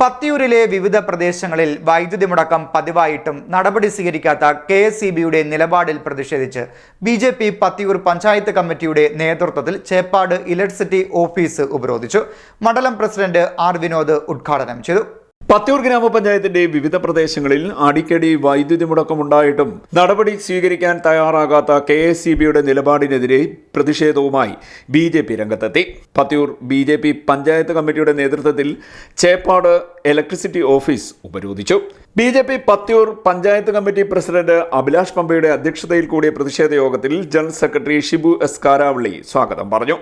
പത്തിയൂരിലെ വിവിധ പ്രദേശങ്ങളിൽ വൈദ്യുതി മുടക്കം പതിവായിട്ടും നടപടി സ്വീകരിക്കാത്ത കെ എസ് ഇ ബിയുടെ നിലപാടിൽ പ്രതിഷേധിച്ച് B J P Pathiyoor panchayat കമ്മിറ്റിയുടെ നേതൃത്വത്തിൽ ചേപ്പാട് ഇലക്ട്രിസിറ്റി ഓഫീസ് ഉപരോധിച്ചു. മണ്ഡലം പ്രസിഡന്റ് ആർ വിനോദ് ഉദ്ഘാടനം ചെയ്തു. പത്തിയൂർ ഗ്രാമപഞ്ചായത്തിന്റെ വിവിധ പ്രദേശങ്ങളിൽ അടിക്കടി വൈദ്യുതി മുടക്കമുണ്ടായിട്ടും നടപടി സ്വീകരിക്കാൻ തയ്യാറാകാത്ത കെ എസ് സി ബിയുടെ നിലപാടിനെതിരെ പ്രതിഷേധവുമായി ബി ജെ പി രംഗത്തെത്തി. Pathiyoor B J P panchayat കമ്മിറ്റിയുടെ നേതൃത്വത്തിൽ ചേപ്പാട് ഇലക്ട്രിസിറ്റി ഓഫീസ് ഉപരോധിച്ചു. B J P Pathiyoor panchayat committee president Abhilash പമ്പയുടെ അധ്യക്ഷതയിൽ കൂടിയ പ്രതിഷേധ യോഗത്തിൽ general secretary Shibu S Karavally സ്വാഗതം പറഞ്ഞു.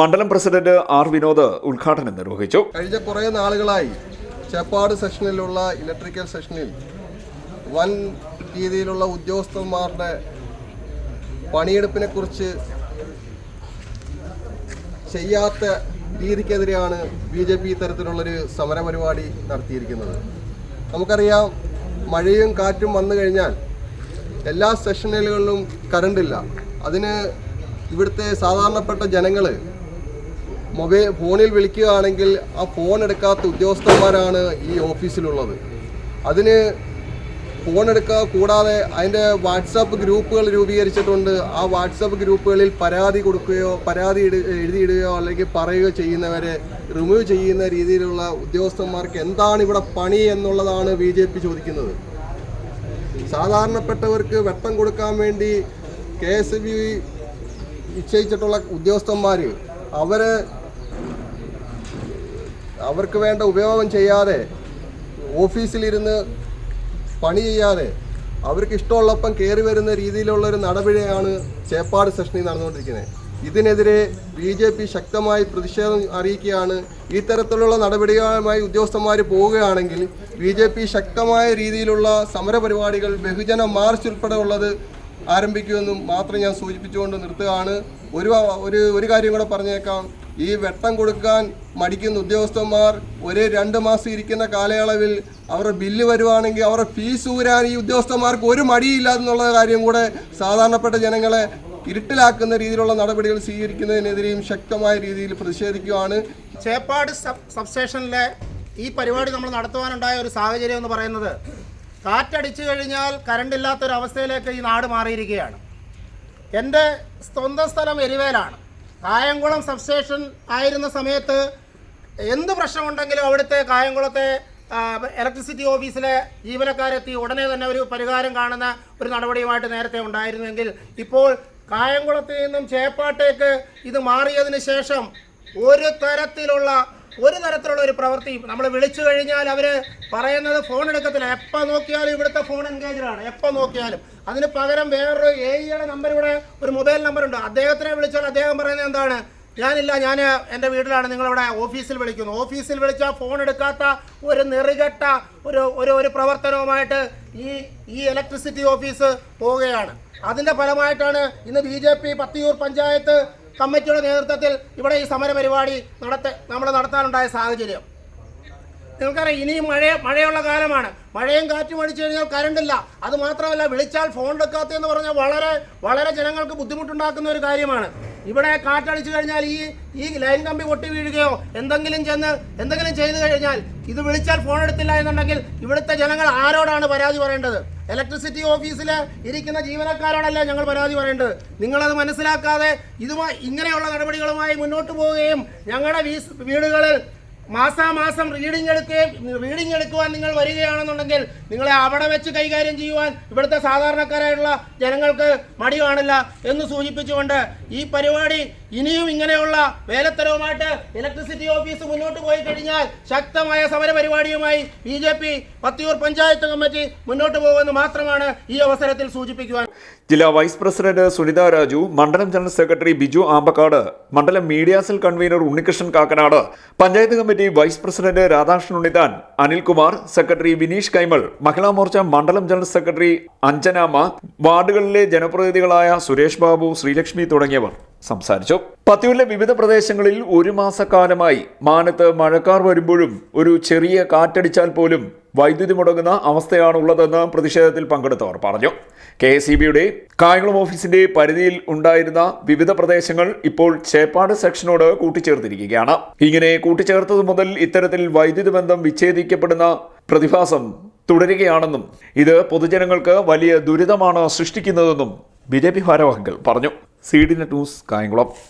മണ്ഡലം പ്രസിഡന്റ് ആർ വിനോദ് ഉദ്ഘാടനം നിർവഹിച്ചു. കഴിഞ്ഞ കുറേ നാളുകളായി ചേപ്പാട് സെഷനിലുള്ള ഇലക്ട്രിക്കൽ സെക്ഷനിൽ വൻ രീതിയിലുള്ള ഉദ്യോഗസ്ഥന്മാരുടെ പണിയെടുപ്പിനെ കുറിച്ച് ചെയ്യാത്ത രീതിക്കെതിരെയാണ് ബി ജെ പി ഇത്തരത്തിലുള്ളൊരു സമരപരിപാടി നടത്തിയിരിക്കുന്നത്. നമുക്കറിയാം മഴയും കാറ്റും വന്നു കഴിഞ്ഞാൽ എല്ലാ സെഷനുകളിലും കറണ്ടില്ല അതിന് ഇവിടുത്തെ സാധാരണപ്പെട്ട ജനങ്ങൾ മൊബൈൽ ഫോണിൽ വിളിക്കുകയാണെങ്കിൽ ആ ഫോൺ എടുക്കാത്ത ഉദ്യോഗസ്ഥന്മാരാണ് ഈ ഓഫീസിലുള്ളത്. അതിന് ഫോൺ എടുക്കുക കൂടാതെ അതിന്റെ വാട്സാപ്പ് ഗ്രൂപ്പുകൾ രൂപീകരിച്ചിട്ടുണ്ട്. ആ വാട്സാപ്പ് ഗ്രൂപ്പുകളിൽ പരാതി കൊടുക്കുകയോ പരാതി എഴുതിയിടുകയോ അല്ലെങ്കിൽ പറയുകയോ ചെയ്യുന്നവരെ റിമൂവ് ചെയ്യുന്ന രീതിയിലുള്ള ഉദ്യോഗസ്ഥന്മാർക്ക് എന്താണ് ഇവിടെ പണി എന്നുള്ളതാണ് ബി ജെ പി ചോദിക്കുന്നത്. സാധാരണപ്പെട്ടവർക്ക് വെട്ടം കൊടുക്കാൻ വേണ്ടി കെ എസ് ബി നിശ്ചയിച്ചിട്ടുള്ള ഉദ്യോഗസ്ഥന്മാർ അവർ അവർക്ക് വേണ്ട ഉപയോഗം ചെയ്യാതെ ഓഫീസിലിരുന്ന് പണി ചെയ്യാതെ അവർക്ക് ഇഷ്ടമുള്ളപ്പം കയറി വരുന്ന രീതിയിലുള്ള ഒരു നടപടിയാണ് ചേപ്പാട് സെഷനിൽ നടന്നുകൊണ്ടിരിക്കുന്നത്. ഇതിനെതിരെ ബി ജെ പി ശക്തമായി പ്രതിഷേധം അറിയിക്കുകയാണ്. ഈ തരത്തിലുള്ള നടപടികളുമായി ഉദ്യോഗസ്ഥന്മാർ പോവുകയാണെങ്കിൽ ബി ജെ പി ശക്തമായ രീതിയിലുള്ള സമരപരിപാടികൾ ബഹുജന മാർച്ച് ഉൾപ്പെടെ ഉള്ളത് ആരംഭിക്കുമെന്നും മാത്രം ഞാൻ സൂചിപ്പിച്ചുകൊണ്ട് നിർത്തുകയാണ്. ഒരു ഒരു ഒരു കാര്യം കൂടെ പറഞ്ഞേക്കാം. ഈ വെട്ടം കൊടുക്കാൻ മടിക്കുന്ന ഉദ്യോഗസ്ഥന്മാർ ഒരേ രണ്ട് മാസം ഇരിക്കുന്ന കാലയളവിൽ അവരുടെ ബില്ല് വരുവാണെങ്കിൽ അവരുടെ ഫീസ് ഊരാൻ ഈ ഉദ്യോഗസ്ഥന്മാർക്ക് ഒരു മടിയില്ല എന്നുള്ള കാര്യം കൂടെ സാധാരണപ്പെട്ട ജനങ്ങളെ ഇരുട്ടിലാക്കുന്ന രീതിയിലുള്ള നടപടികൾ സ്വീകരിക്കുന്നതിനെതിരെയും ശക്തമായ രീതിയിൽ പ്രതിഷേധിക്കുകയാണ്. ചേപ്പാട് സബ് സബ്സ്റ്റേഷനിലെ ഈ പരിപാടി നമ്മൾ നടത്തുവാനുണ്ടായ ഒരു സാഹചര്യം എന്ന് പറയുന്നത് കാറ്റടിച്ചു കഴിഞ്ഞാൽ കറണ്ട് ഇല്ലാത്തൊരവസ്ഥയിലേക്ക് ഈ നാട് മാറിയിരിക്കുകയാണ്. എന്റെ സ്വന്തം സ്ഥലം എരിവേലാണ്. കായംകുളം സബ്സ്റ്റേഷൻ ആയിരുന്ന സമയത്ത് എന്ത് പ്രശ്നമുണ്ടെങ്കിലും അവിടുത്തെ കായംകുളത്തെ ഇലക്ട്രിസിറ്റി ഓഫീസിലെ ജീവനക്കാരെത്തി ഉടനെ തന്നെ ഒരു പരിഹാരം കാണുന്ന ഒരു നടപടിയുമായിട്ട് നേരത്തെ ഉണ്ടായിരുന്നെങ്കിൽ ഇപ്പോൾ കായംകുളത്ത് നിന്നും ചേപ്പാട്ടേക്ക് ഇത് മാറിയതിന് ശേഷം ഒരു തരത്തിലുള്ള ഒരു തരത്തിലുള്ള ഒരു പ്രവൃത്തി. നമ്മൾ വിളിച്ചു കഴിഞ്ഞാൽ അവർ പറയുന്നത് ഫോൺ എടുക്കത്തില്ല. എപ്പോൾ നോക്കിയാലും ഇവിടുത്തെ ഫോൺ എൻഗേജാണ് എപ്പോൾ നോക്കിയാലും. അതിന് പകരം വേറൊരു എ ഇയുടെ നമ്പർ ഇവിടെ ഒരു മൊബൈൽ നമ്പർ ഉണ്ട്. അദ്ദേഹത്തിനെ വിളിച്ചാൽ അദ്ദേഹം പറയുന്നത് എന്താണ്? ഞാനില്ല ഞാൻ എന്റെ വീട്ടിലാണ്. നിങ്ങളിവിടെ ഓഫീസിൽ വിളിക്കുന്നു. ഓഫീസിൽ വിളിച്ചാൽ ഫോൺ എടുക്കാത്ത ഒരു നെറികെട്ട ഒരു ഒരു ഒരു പ്രവർത്തനവുമായിട്ട് ഈ ഈ ഇലക്ട്രിസിറ്റി ഓഫീസ് പോവുകയാണ്. അതിന്റെ ഫലമായിട്ടാണ് ഇന്ന് B J P Pathiyoor panchayat കമ്മിറ്റിയുടെ നേതൃത്വത്തിൽ ഇവിടെ ഈ സമര പരിപാടി നടത്ത നമ്മൾ നടത്താനുണ്ടായ സാഹചര്യം. നിങ്ങൾക്കറിയാം ഇനിയും മഴ മഴയുള്ള കാലമാണ്. മഴയും കാറ്റും അടിച്ചു കഴിഞ്ഞാൽ കരണ്ടില്ല. അത് മാത്രമല്ല വിളിച്ചാൽ ഫോൺ എടുക്കാത്തതെന്ന് പറഞ്ഞാൽ വളരെ വളരെ ജനങ്ങൾക്ക് ബുദ്ധിമുട്ടുണ്ടാക്കുന്ന ഒരു കാര്യമാണ്. ഇവിടെ കാറ്റടിച്ചു കഴിഞ്ഞാൽ ഈ ഈ ലൈൻ കമ്പി പൊട്ടി വീഴുകയോ എന്തെങ്കിലും ചെന്ന് എന്തെങ്കിലും ചെയ്തു കഴിഞ്ഞാൽ ഇത് വിളിച്ചാൽ ഫോൺ എടുത്തില്ല എന്നുണ്ടെങ്കിൽ ഇവിടുത്തെ ജനങ്ങൾ ആരോടാണ് പരാതി പറയേണ്ടത്? ഇലക്ട്രിസിറ്റി ഓഫീസിൽ ഇരിക്കുന്ന ജീവനക്കാരോടല്ല ഞങ്ങൾ പരാതി പറയേണ്ടത്? നിങ്ങളത് മനസ്സിലാക്കാതെ ഇതുമായി ഇങ്ങനെയുള്ള നടപടികളുമായി മുന്നോട്ട് പോവുകയും ഞങ്ങളുടെ വീടുകളിൽ മാസാമാസം റീഡിംഗ് എടുക്കുകയും റീഡിംഗ് എടുക്കുവാൻ നിങ്ങൾ വരികയാണെന്നുണ്ടെങ്കിൽ നിങ്ങളെ അവിടെ വെച്ച് കൈകാര്യം ചെയ്യുവാൻ ഇവിടുത്തെ സാധാരണക്കാരായിട്ടുള്ള ജനങ്ങൾക്ക് മടി കാണില്ല എന്ന് സൂചിപ്പിച്ചുകൊണ്ട് ഈ പരിപാടി ഇനിയും ഇങ്ങനെയുള്ള വേലത്തരവുമായിട്ട് ഇലക്ട്രിസിറ്റി ഓഫീസ് മുന്നോട്ട് പോയി കഴിഞ്ഞാൽ ശക്തമായ സമരപരിപാടിയുമായി B J P Pathiyoor panchayat committee മുന്നോട്ട് പോകുമെന്ന് മാത്രമാണ് ഈ അവസരത്തിൽ സൂചിപ്പിക്കുവാൻ. ജില്ലാ വൈസ് പ്രസിഡന്റ് സുനിത രാജു മണ്ഡലം ജനറൽ സെക്രട്ടറി ബിജു ആമ്പക്കാട് മണ്ഡലം media cell convener Unnikrishnan Kakkanad panchayat committee vice president Radhakrishnan Unnithan Anilkumar secretary Vineesh Kaimal Mahila Morcha മണ്ഡലം ജനറൽ സെക്രട്ടറി അഞ്ജനാമ വാർഡുകളിലെ ജനപ്രതിനിധികളായ സുരേഷ് ബാബു ശ്രീലക്ഷ്മി തുടങ്ങിയവർ. സംസാരിച്ചു. പത്തിയൂരിലെ വിവിധ പ്രദേശങ്ങളിൽ ഒരു മാസക്കാലമായി മാനത്ത് മഴക്കാർ വരുമ്പോഴും ഒരു ചെറിയ കാറ്റടിച്ചാൽ പോലും വൈദ്യുതി മുടങ്ങുന്ന അവസ്ഥയാണുള്ളതെന്ന് പ്രതിഷേധത്തിൽ പങ്കെടുത്തവർ പറഞ്ഞു. കെ എസ് ഇ ബിയുടെ കായംകുളം ഓഫീസിന്റെ പരിധിയിൽ ഉണ്ടായിരുന്ന വിവിധ പ്രദേശങ്ങൾ ഇപ്പോൾ ചേപ്പാട് സെക്ഷനോട് കൂട്ടിച്ചേർത്തിരിക്കുകയാണ്. ഇങ്ങനെ കൂട്ടിച്ചേർത്തത് മുതൽ ഇത്തരത്തിൽ വൈദ്യുതി ബന്ധം വിച്ഛേദിക്കപ്പെടുന്ന പ്രതിഭാസം തുടരുകയാണെന്നും ഇത് പൊതുജനങ്ങൾക്ക് വലിയ ദുരിതമാണ് സൃഷ്ടിക്കുന്നതെന്നും ബി ജെ പി ഭാരവാഹികൾ പറഞ്ഞു. C D net news Kayamkulam.